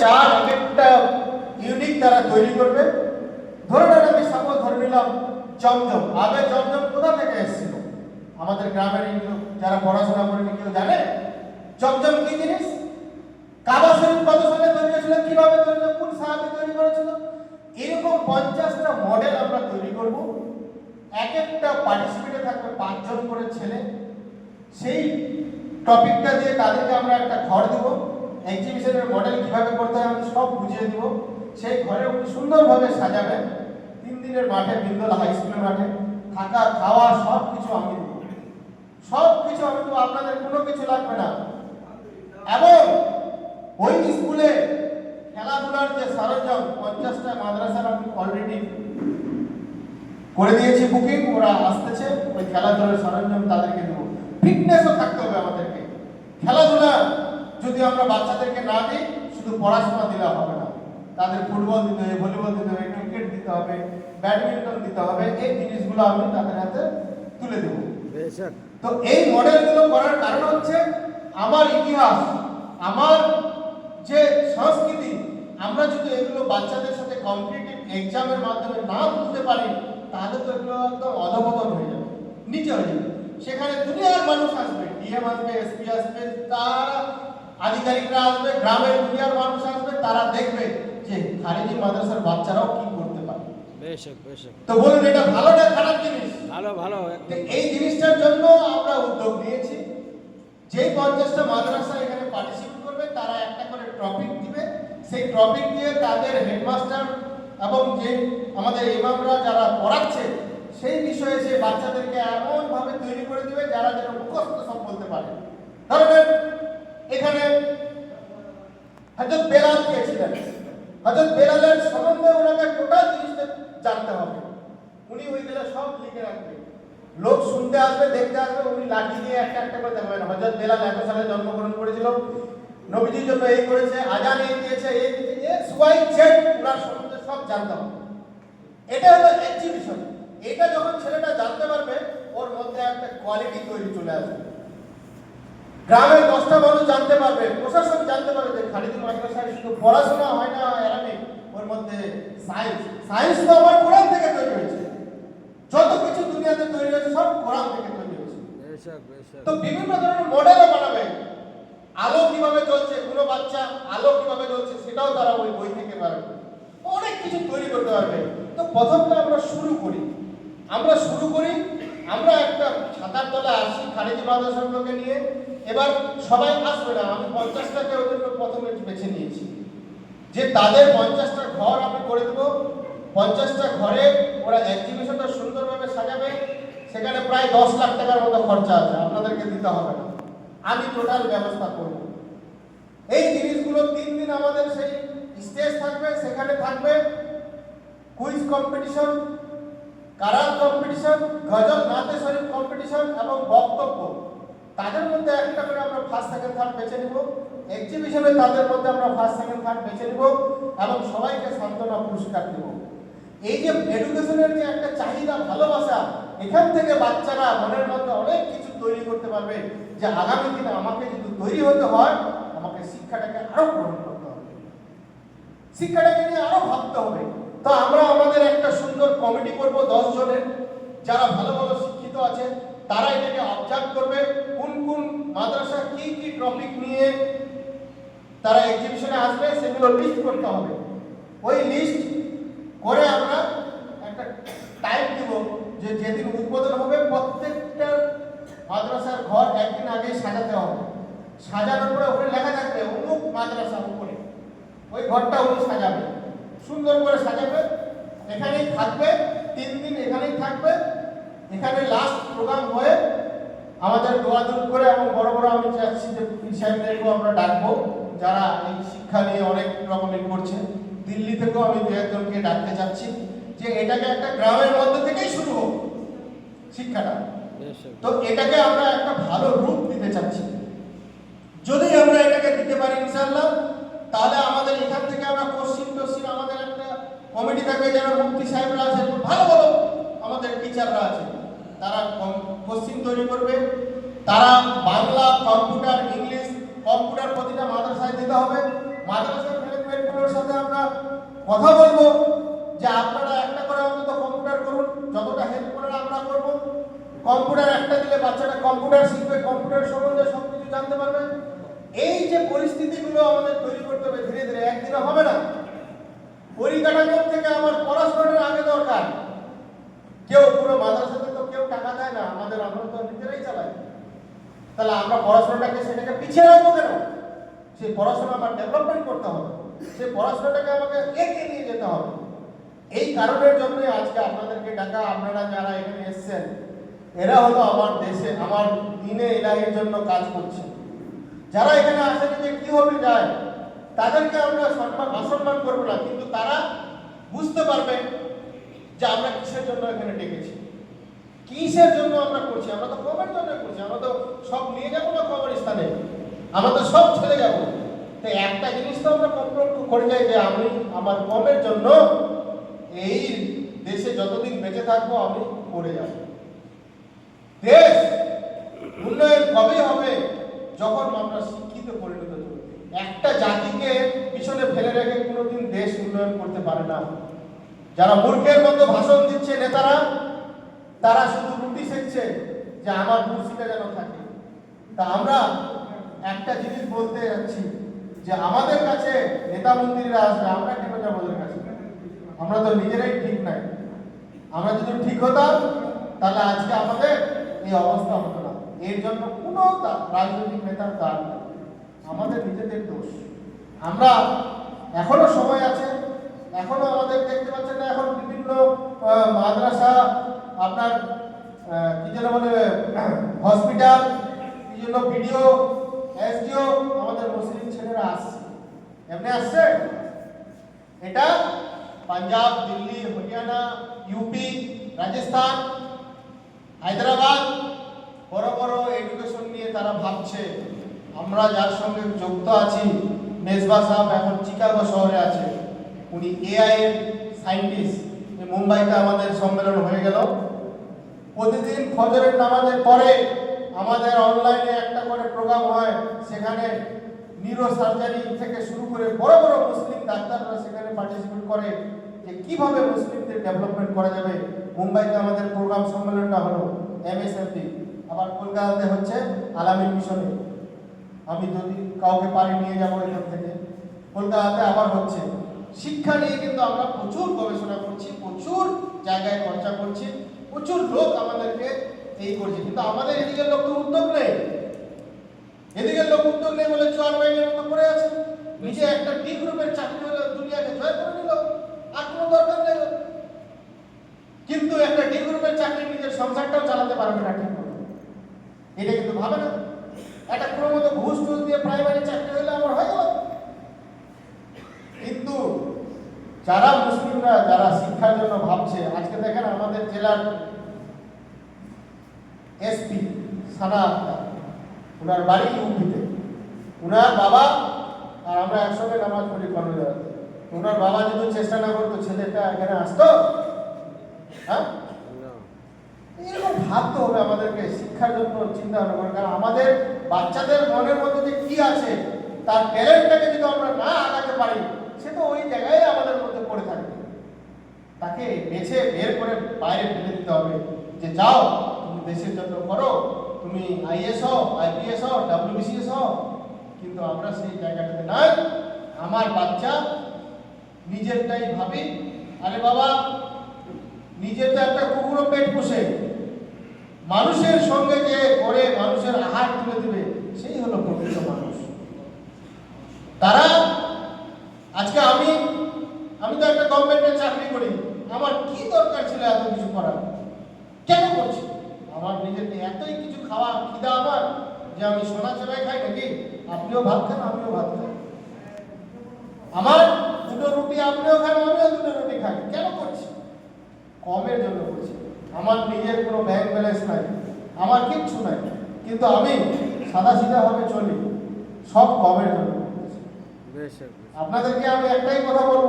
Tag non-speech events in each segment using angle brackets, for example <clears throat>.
চার একটা ইউনিক তারা তৈরি করবে। ধরে নেন আমি সাপোজ ধরে নিলাম জমজম। আগে জমজম কোথা থেকে এসেছিল? আমাদের গ্রামের যারা পড়াশোনা করেনি, কেউ জানে? জমজম কি জিনিস? কাবা শরীফ কত সালে তৈরি হয়েছিল? কীভাবে তৈরি কোন সাহাবি তৈরি করেছিল? এরকম পঞ্চাশটা মডেল আমরা তৈরি করব। এক একটা পার্টিসিপেটে থাকবে পাঁচজন করে ছেলে। সেই টপিকটা দিয়ে তাদেরকে আমরা একটা ঘর দেবো। এক্সিবিশনের মডেল কীভাবে করতে হয় আমি সব বুঝিয়ে দেবো। সেই ঘরে উনি সুন্দরভাবে সাজাবেন তিন দিনের মাঠে বিন্দলা হাই স্কুলের মাঠে, থাকা, খাওয়া সব কিছু আমি দেবো। সব কিছু আমি দেবো, আপনাদের কোনো কিছু লাগবে না। এবং ওই স্কুলে খেলাধুলার যে সরঞ্জাম, পঞ্চাশটা মাদ্রাসার আমি অলরেডি করে দিয়েছি বুকিং ওরা আসতেছে, ওই খেলাধুলার সরঞ্জাম তাদেরকে দেবো। ফিটনেসও থাকতে হবে আমাদেরকে। খেলাধুলা যদি আমরা বাচ্চাদেরকে না দিই শুধু পড়াশোনা দিলে হবে না। তাদের ফুটবল দিতে হবে ভলিবল দিতে হবে ক্রিকেট দিতে হবে ব্যাডমিন্টন দিতে হবে এই জিনিসগুলো আমি তাদের হাতে তুলে দেবো। তো এই মডেলগুলো করার কারণ হচ্ছে আমার ইতিহাস আমার যে সংস্কৃতি আমরা যদি এগুলো বাচ্চাদের সাথে কম্পিটিটিভ এক্সামের মাধ্যমে না তুলতে পারি তাহলে তো এগুলো একদম অধপতন হয়ে যাবে নিচে হয়ে যাবে। সেখানে দুনিয়ার মানুষ আসবে ডিএম আসবে এসপি আসবে তারা আধিকারিকরা আসবে গ্রামের দুনিয়ার মানুষ আসবে তারা দেখবে যে খারিজি মাদ্রাসার বাচ্চারাও কি করতে পারে। বেশক বেশক তো বলুন এটা ভালো না খারাপ জিনিস? ভালো ভালো এই জিনিসটার জন্য আমরা উদ্যোগ নিয়েছি। যেই পঞ্চাশটা মাদ্রাসা এখানে পার্টিসিপেট করবে তারা একটা করে টপিক দিবে। সেই টপিক দিয়ে তাদের হেডমাস্টার এবং যে আমাদের ইমামরা যারা পড়াচ্ছে সেই বিষয়ে সে বাচ্চাদেরকে এমন ভাবে তৈরি করে দিবে যারা যেন মুখস্থ সব বলতে পারে। ধরেন এখানে হজরত বেলাল কে ছিলেন হজরত বেলালের সম্বন্ধে ওনাকে টোটাল জিনিসটা জানতে হবে। উনি ওই দিনে সব লিখে রাখবে লোক শুনতে আসবে, দেখতে আসবে, উনি লাঠি দিয়ে একটা একটা করে দেখাবেন। হজরত বেলাল এত সালে জন্মগ্রহণ করেছিল, নবীজির জন্য এই করেছে, আজান এই দিয়েছে, এই এক্স ওয়াই জেড ওনার সম্বন্ধে সব জানতে হবে। এটা হলো এক্সিবিশন এটা যখন ছেলেটা জানতে পারবে, ওর মধ্যে একটা কোয়ালিটি তৈরি চলে আসবে। গ্রামের দশটা মানুষ জানতে পারবে প্রশাসন জানতে পারবে যে খালিদ মাদ্রাসায় শুধু পড়াশোনা হয় না অ্যারাবিক ওর মধ্যে সায়েন্স সায়েন্স তো আমার কোরআন থেকে তৈরি হয়েছে। যত কিছু দুনিয়াতে তৈরি হয়েছে সব কোরআন থেকে তৈরি হয়েছে। তো বিভিন্ন ধরনের মডেলও বানাবে। আলো কীভাবে জ্বলছে কোনো বাচ্চা আলো কীভাবে জ্বলছে সেটাও তারা ওই বই থেকে পারবে অনেক কিছু তৈরি করতে পারবে। তো প্রথমটা আমরা শুরু করি। আমরা শুরু করি আমরা একটা ছাতার তলে আসি খারিজি মাদ্রাসাগুলোকে নিয়ে। এবার সবাই আসবে না, আমি পঞ্চাশটাকে ওদেরকে প্রথমে বেছে নিয়েছি। যে তাদের পঞ্চাশটা ঘর আমি করে দেবো, পঞ্চাশটা ঘরে ওরা এক্সিবিশনটা সুন্দরভাবে সাজাবে, সেখানে প্রায় দশ লাখ টাকার মতো খরচা আছে, আপনাদেরকে দিতে হবে না। আমি টোটাল ব্যবস্থা করব। এই জিনিসগুলো তিন দিন আমাদের সেই স্টেজ থাকবে, সেখানে থাকবে quiz competition karate competition ghazal নাতে শরীফ কম্পিটিশন এবং বক্তব্য। তাদের মধ্যে একটা করে আমরা ফার্স্ট সেকেন্ড থার্ড বেছে নিব। এক্সিবিশনে তাদের মধ্যে আমরা ফার্স্ট সেকেন্ড থার্ড বেছে নিব এবং সবাইকে সান্ত্বনা পুরস্কার দেব। এই যে এডুকেশনের যে একটা চাহিদা, ভালোবাসা, এখান থেকে বাচ্চারা মনের মধ্যে অনেক কিছু তৈরি করতে পারবে যে আগামী দিনে আমাকে যদি তৈরি হতে হয়, আমাকে শিক্ষাটাকে আরও গ্রহণ করতে হবে। শিক্ষাটাকে নিয়ে আরও ভাবতে হবে। তো আমরা আমাদের একটা সুন্দর কমিটি করব দশ জনের। যারা ভালো ভালো শিক্ষিত আছে তারা এটাকে অবজার্ভ করবে, কোন কোন মাদ্রাসা কি কি টপিক নিয়ে তারা এক্সিবিশনে আসবে, সেগুলো লিস্ট করতে হবে। ওই লিস্ট করে আমরা একটা টাইম দিব যে যেদিন উদ্বোধন হবে, প্রত্যেকটা মাদ্রাসার ঘর একদিন আগে সাজাতে হবে। সাজানোর পরে ওখানে লেখা থাকবে, অমুক মাদ্রাসা উপরে। ওই ঘরটা উনি সাজাবে সুন্দর করে সাজাবে, এখানেই থাকবে, তিন দিন এখানেই থাকবে এখানে লাস্ট প্রোগ্রাম হয়ে আমাদের দোয়াদুল করে এবং বড় বড় আমি চাচ্ছি যে সাহেবদেরকেও আমরা ডাকবো যারা এই শিক্ষা নিয়ে অনেক রকমের করছে। দিল্লি থেকেও আমি দু একজনকে ডাকতে চাচ্ছি যে এটাকে একটা গ্রামের মধ্যে থেকেই শুরু হোক শিক্ষাটা। তো এটাকে আমরা একটা ভালো রূপ দিতে চাচ্ছি। যদি আমরা এটাকে দিতে পারি ইনশাল্লাহ তাহলে আমাদের এখান থেকে আমরা পশ্চিম পশ্চিম আমাদের একটা কমিটি থাকবে যারা মুক্তি সাহেবরা আছে ভালো ভালো আমাদের টিচাররা আছে তারা পশ্চিম তৈরি করবে? তারা বাংলা কম্পিউটার, ইংলিশ কম্পিউটার প্রতিটা মাদ্রাসায় দিতে হবে। মাদ্রাসার ছেলেমেয়েগুলোর সাথে আমরা কথা বলব যে আপনারা একটা করে অন্তত কম্পিউটার করুন, যতটা হেল্প করার আমরা করব। কম্পিউটার একটা দিলে বাচ্চাটা কম্পিউটার শিখবে, কম্পিউটার সম্বন্ধে সব কিছু জানতে পারবে। এই যে পরিস্থিতিগুলো আমাদের তৈরি করতে হবে, ধীরে ধীরে একদিনে হবে না। পরিকাঠামোর থেকে আমার পড়াশোনার আগে দরকার। কেউ পুরো মাদ্রাসাতে তো কেউ টাকা দেয় না, আমাদের আমরা তো নিজেরাই চালাই তাহলে আমরা পড়াশোনাটাকে সেটাকে পিছিয়ে রাখব কেন? সেই পড়াশোনা আমার ডেভেলপমেন্ট করতে হবে। সেই পড়াশোনাটাকে আমাকে এগিয়ে নিয়ে যেতে হবে। এই কারণের জন্যই আজকে আপনাদেরকে ডাকা, আপনারা যারা এখানে এসেছেন, এরা হলো আমার দেশে, আমার দিনে এলাহির জন্য কাজ করছে। যারা এখানে আসেন যে কি হবে যায়, তাদেরকে আমরা সম্মান, অসম্মান করব না, কিন্তু তারা বুঝতে পারবে যে আমরা কিসের জন্য এখানে ডেকেছি। কিসের জন্য আমরা করছি? আমরা তো কমের জন্য করছি। আমরা তো সব নিয়ে যাব না কবর স্থানে? আমরা তো সব ছেড়ে যাব। তো একটা জিনিস তো আমরা কম্প্রোম করে যাই যে আমি আমার কমের জন্য এই দেশে যতদিন বেঁচে থাকব, আমি করে যাব। দেশ উন্নয়ন কবে হবে? যখন আমরা শিক্ষিত পরিণত হব। একটা জাতিকে পিছনে ফেলে রেখে কোনোদিন দেশ উন্নয়ন করতে পারে না। যারা মূর্খের মতো ভাষণ দিচ্ছে নেতারা তারা শুধু রুটি শেখছে যে আমার কুর্সিটা যেন থাকে। তা আমরা একটা জিনিস বলতে যাচ্ছি যে আমাদের কাছে নেতা মন্ত্রীরা আসবে, আমরা কেন যাব ওদের কাছে? আমরা তো নিজেরাই ঠিক নাই। আমরা যদি ঠিক হতাম, তাহলে আজকে আমাদের এই অবস্থা হতো না। এর জন্য কোনো রাজনৈতিক নেতার দান নেই। আমাদের নিজেদের দোষ। আমরা এখনও সময় আছে এখনও আমাদের দেখতে পাচ্ছেন না, এখন বিভিন্ন মাদ্রাসা, আপনার কি যেন বলে, <clears throat> হসপিটাল, কি জন্য ভিডিও এসডিও, আমাদের মুসলিম ছেলেরা আসছে। এমনি আসছে? এটা পাঞ্জাব, দিল্লি, হরিয়ানা ইউপি রাজস্থান, হায়দ্রাবাদ, বড় বড় এডুকেশন নিয়ে তারা ভাবছে। আমরা যার সঙ্গে যুক্ত আছি মেজবা সাহেব এখন চিকাগো শহরে আছে। উনি এআই এর সায়েন্টিস্ট মুম্বাইতে আমাদের সম্মেলন হয়ে গেল। প্রতিদিন ফজরের নামাজের পরে আমাদের অনলাইনে একটা করে প্রোগ্রাম হয়। সেখানে নিউরো সার্জারি থেকে শুরু করে বড় বড় মুসলিম ডাক্তাররা সেখানে পার্টিসিপেট করে যে কীভাবে মুসলিমদের ডেভেলপমেন্ট করা যাবে। মুম্বাইতে আমাদের প্রোগ্রাম সম্মেলনটা হলো এমএসএমপি আবার কলকাতাতে হচ্ছে আলামিন মিশনে। আমি যদি কাউকে পারি নিয়ে যাব এখান থেকে। কলকাতাতে আবার হচ্ছে। শিক্ষা নিয়ে কিন্তু আমরা প্রচুর গবেষণা করছি, প্রচুর জায়গায় খরচা করছি, প্রচুর লোক আমাদেরকে এই করছে। কিন্তু আমাদের এদিকের লোক তো উদ্যোগ নেই। এদিকের লোক উদ্যোগ নেই বলে চর ব্যাংকের মতো পড়ে আছে। নিজে একটা ডি গ্রুপের চাকরি হলে, দুনিয়াকে জয় করে নিল, আর কোনো দরকার নেই। কিন্তু একটা ডি গ্রুপের চাকরি নিজের সংসারটাও চালাতে পারবে না ঠিক এটা কিন্তু ভাবে না। একটা কোনো মতো ঘুষ টুস দিয়ে প্রাইমারি চাকরি হলে আমার হয়ে গেল। কিন্তু যারা মুসলিমরা, যারা শিক্ষার জন্য ভাবছে, আজকে দেখেন আমাদের জেলার এসপি সানা আক্তার, ওনার বাড়ি ইউপিতে। ওনার বাবা, আর আমরা একসঙ্গে নামাজ পড়ি কর্মজোড়াতে ওনার বাবা যদি চেষ্টা না করতো, ছেলেটা এখানে আসতো? হ্যাঁ? এরকম ভাবতে হবে আমাদেরকে, শিক্ষার জন্য চিন্তা ভাবনা করে কারণ আমাদের বাচ্চাদের মনের মধ্যে যে কি আছে, তার ট্যালেন্টটাকে যদি আমরা না আগাতে পারি সে তো ওই জায়গায় আমাদের মধ্যে পড়ে থাকবে তাকে বেছে বের করে বাইরে ফেলে দিতে হবে যে, যাও, তুমি দেশের জন্য করো, তুমি আইএস হও, আইপিএস হও ডাব্লিউবিসিএস হও। কিন্তু আমরা সেই জায়গাটাতে নাই। আমার বাচ্চা নিজেরটাই ভাবি, আরে বাবা, নিজের তো একটা কুকুরও পেট পুষে। মানুষের সঙ্গে যে করে মানুষের আহার তুলে দিবে, সেই হলো প্রকৃত মানুষ। তারা আজকে আমি আমি তো একটা গভর্নমেন্টের চাকরি করি। আমার কি দরকার ছিল এত কিছু করার? কেন করছি? আমার নিজের এতই কিছু খাওয়া খিদা আমার যে আমি সোনা চড়াই খাই নাকি? আপনিও ভাত খান, আমিও ভাত খাই। আমার দুটো রুটি, আপনিও খান, আমিও দুটো রুটি খাই। কেন করছি? কমের জন্য করছি। আমার নিজের কোনো ব্যাংক ব্যালেন্স নাই। আমার কিচ্ছু নাই। কিন্তু আমি সাদা সিধা ভাবে চলি। সব কমের জন্য করছি। আপনাদেরকে আমি একটাই কথা বলব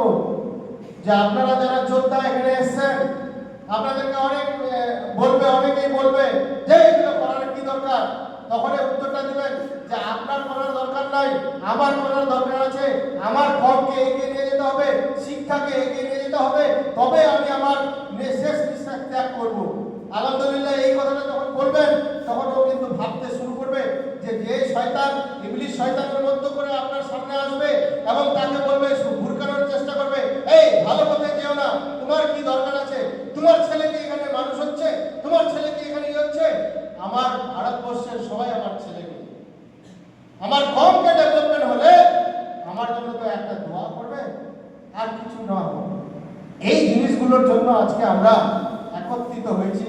যে আপনারা যারা যোদ্ধা এখানে এসেছেন, আপনাদেরকে অনেক বলবে, অনেকেই বলবে, যে এগুলো করার কি দরকার? তখন উত্তরটা দিবেন যে, আপনার করার দরকার নাই, আমার করার দরকার আছে, আমার কমকে এগিয়ে নিয়ে যেতে হবে, শিক্ষাকে এগিয়ে নিয়ে যেতে হবে, তবে আমি আমার শেষ নিঃশ্বাস ত্যাগ করব। আলহামদুলিল্লাহ, এই কথাটা যখন বলবেন, তখন ও কিন্তু ভাবতে শুরু করবে যে যে শয়তান, ইবলিশ শয়তানের মধ্য করে আপনার সামনে আসবে এবং তাকে বলবে ভুরকানোর চেষ্টা করবে। এই, ভালো পথে যেও না। তোমার কি দরকার আছে? তোমার ছেলে কি এখানে মানুষ হচ্ছে? তোমার ছেলে কি এখানে ই হচ্ছে? আমার ভারতবর্ষের সবাই আমার ছেলে আমার কমকে ডেভেলপমেন্ট হলে আমার জন্য তো একটা দোয়া করবে, আর কিছু না এই জিনিসগুলোর জন্য আজকে আমরা একত্রিত হয়েছি।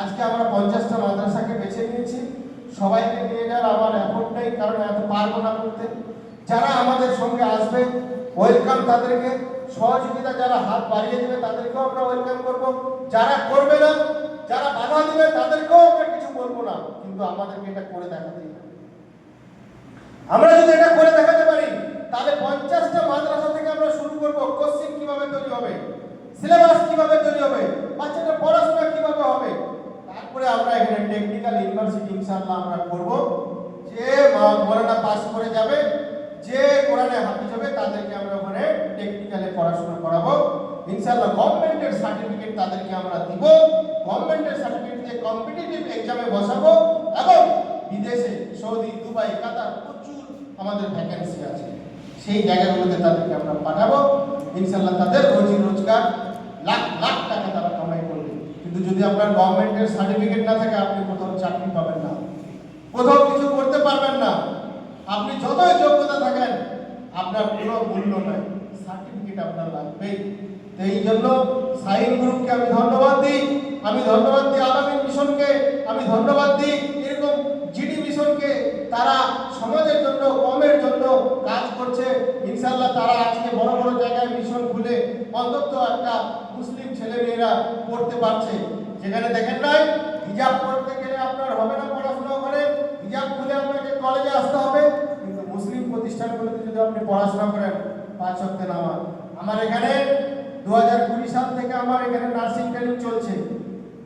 আজকে আমরা পঞ্চাশটা মাদ্রাসাকে বেছে নিয়েছি। সবাইকে নিয়ে যাওয়ার আমার এফোর্ট নেই, কারণ এত পারব না করতে। যারা আমাদের সঙ্গে আসবে ওয়েলকাম তাদেরকে। সহযোগিতা যারা হাত বাড়িয়ে দেবে, তাদেরকেও আমরা ওয়েলকাম করব। যারা করবে না, যারা বাধা দিবে, তাদেরকেও আমরা কিছু বলব না। কিন্তু আমাদেরকে এটা করে দেখাতেই হবে। আমরা যদি এটা করে দেখাতে পারি, তাহলে পঞ্চাশটা মাদ্রাসা থেকে আমরা শুরু করব, কোশ্চিন কীভাবে তৈরি হবে, সিলেবাস কীভাবে তৈরি হবে, বাচ্চাদের পড়াশোনা কীভাবে হবে তারপরে আমরা এখানে টেকনিক্যাল ইউনিভার্সিটি ইনশাআল্লাহ আমরা করব। যে মৌলানা পাস করে যাবে, যে কোরআনে হাফিজ হবে তাদেরকে আমরা ওখানে টেকনিক্যালে পড়াশোনা করাবো। ইনশাআল্লাহ গভর্নমেন্টের সার্টিফিকেট তাদেরকে আমরা দিব। গভর্নমেন্টের সার্টিফিকেট দিয়ে কম্পিটিটিভ এক্সামে বসাবো এবং বিদেশে, সৌদি, দুবাই, কাতার প্রচুর আমাদের ভ্যাকেন্সি আছে। সেই জায়গাগুলোতে তাদেরকে আমরা পাঠাবো। ইনশাল্লাহ তাদের রোজি রোজগার, লাখ লাখ টাকা তারা কামাই করবে কিন্তু যদি আপনার গভর্নমেন্টের সার্টিফিকেট না থাকে, আপনি কোথাও চাকরি পাবেন না। কোথাও কিছু করতে পারবেন না। আপনি যতই যোগ্যতা থাকেন, আপনার কোনো মূল্য নাই। সার্টিফিকেট আপনার লাগবেই। এই জন্য সাইন গ্রুপকে আমি ধন্যবাদ দিই। আমি ধন্যবাদ দিই আলামিন মিশনকে। আমি ধন্যবাদ দিই এরকম জিডি মিশনকে। তারা সমাজের জন্য, কমের জন্য কাজ করছে। ইনশাল্লাহ তারা আজকে বড় বড় জায়গায় মিশন খুলে অন্তত একটা মুসলিম ছেলে মেয়েরা পড়তে পারছে। যেখানে দেখেন নাই, হিজাব পড়তে গেলে আপনার হবে না পড়াশোনা করে, হিজাব খুলে আপনাকে কলেজে আসতে হবে। কিন্তু মুসলিম প্রতিষ্ঠানগুলোতে যদি আপনি পড়াশোনা করেন, পাঁচ অক্টে নামাজ। আমার এখানে দু হাজার কুড়ি সাল থেকে আমার এখানে নার্সিং ট্রেনিং চলছে।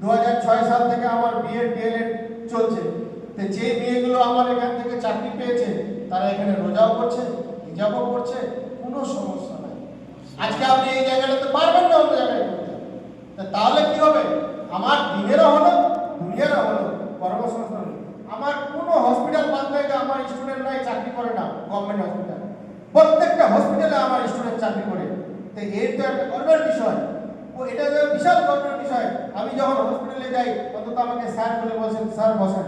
দু হাজার ছয় সাল থেকে আমার বিএড ডিএলএড চলছে। তো যে মেয়েগুলো আমার এখান থেকে চাকরি পেয়েছে, তারা এখানে রোজাও করছে, হিজাবও করছে, কোনো সমস্যা নাই। আজকে আপনি এই জায়গাটাতে পারবেন না অন্য জায়গায়। করতে তাহলে কি হবে? আমার দিনেরও হলো, দুনিয়ারও হলো, কর্মসংস্থান। আমার কোনো হসপিটাল বাদ নাই যে আমার স্টুডেন্ট নাই, চাকরি করে না গভর্নমেন্ট হসপিটাল প্রত্যেকটা হসপিটালে আমার স্টুডেন্ট চাকরি করে। তো এর তো একটা গর্বের বিষয়। ও এটা যে বিশাল গর্বের বিষয়। আমি যখন হসপিটালে যাই, অন্তত আমাকে স্যার বলে বলছেন, স্যার বসেন।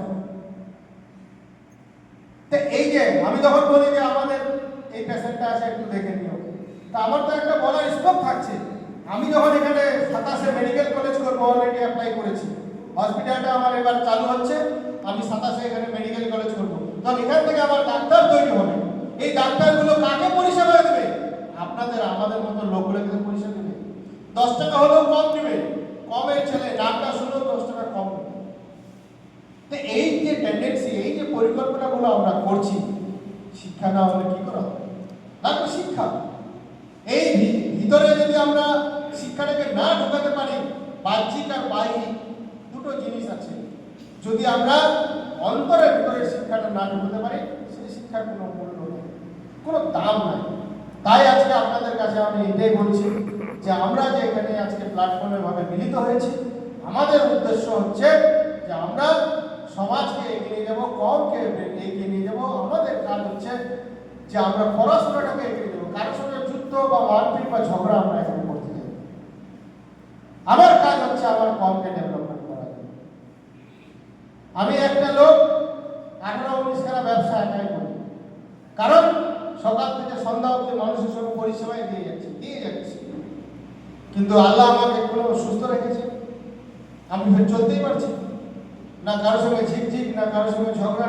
তো এই যে, আমি যখন বলি যে আমাদের এই পেশেন্টটা আছে, একটু দেখে নিও। তা আমার তো একটা বলার স্কোপ থাকছে। আমি যখন এখানে সাতাশে মেডিকেল কলেজ করব অলরেডি অ্যাপ্লাই করেছি। হসপিটালটা আমার এবার চালু হচ্ছে, আমি সাতাশে এখানে মেডিকেল কলেজ করব। তখন এখান থেকে আমার ডাক্তার তৈরি হবে। এই ডাক্তারগুলো কাকে পরিষেবা দেবে? আপনাদের, আমাদের মতো লোকগুলোকে পরিষেবা দেবে। দশ টাকা হলেও কম দেবে কমের ছেলে নামটা শুনেও দশ টাকা কম তো এই যে টেন্ডেন্সি এই যে পরিকল্পনাগুলো আমরা করছি, শিক্ষা না হলে কি করা হবে? লাগবে শিক্ষা। এই ভিতরে যদি আমরা শিক্ষাটাকে না ঢোকাতে পারি বাহ্যিক আর বাহ্যিক দুটো জিনিস আছে। যদি আমরা অন্তরের ভিতরে শিক্ষাটা না ঢোকাতে পারি, সেই শিক্ষার কোনো মূল্য নেই, কোনো দাম নাই। তাই আজকে আপনাদের কাছে আমি এটাই বলছি যে আমরা যে এখানে আজকে প্ল্যাটফর্মে ভাবে মিলিত হয়েছি, আমাদের উদ্দেশ্য হচ্ছে যে আমরা সমাজকে এগিয়ে যাব কমকে এগিয়ে নিয়ে যাব আমাদের কাজ হচ্ছে যে আমরা পড়াশোনাটাকে এগিয়ে দেবো কারোর সঙ্গে যুদ্ধ বা মারপিট বা ঝগড়া আমরা এখানে করতে যাই না। আমার কাজ হচ্ছে আমার কমকে ডেভেলপমেন্ট করা আমি একটা লোক আঠারো উনিশ খানা ব্যবসা একাই করি। কারণ সকাল থেকে সন্ধ্যা অবধি মানুষের সঙ্গে পরিষেবাই দিয়ে যাচ্ছে দিয়ে যাচ্ছে। কিন্তু আল্লাহ আমাকে কোনো সুস্থ রেখেছে। আমি ফের চলতেই পারছি না কারোর সঙ্গে ঝিকঝিক, না কারোর সঙ্গে ঝগড়া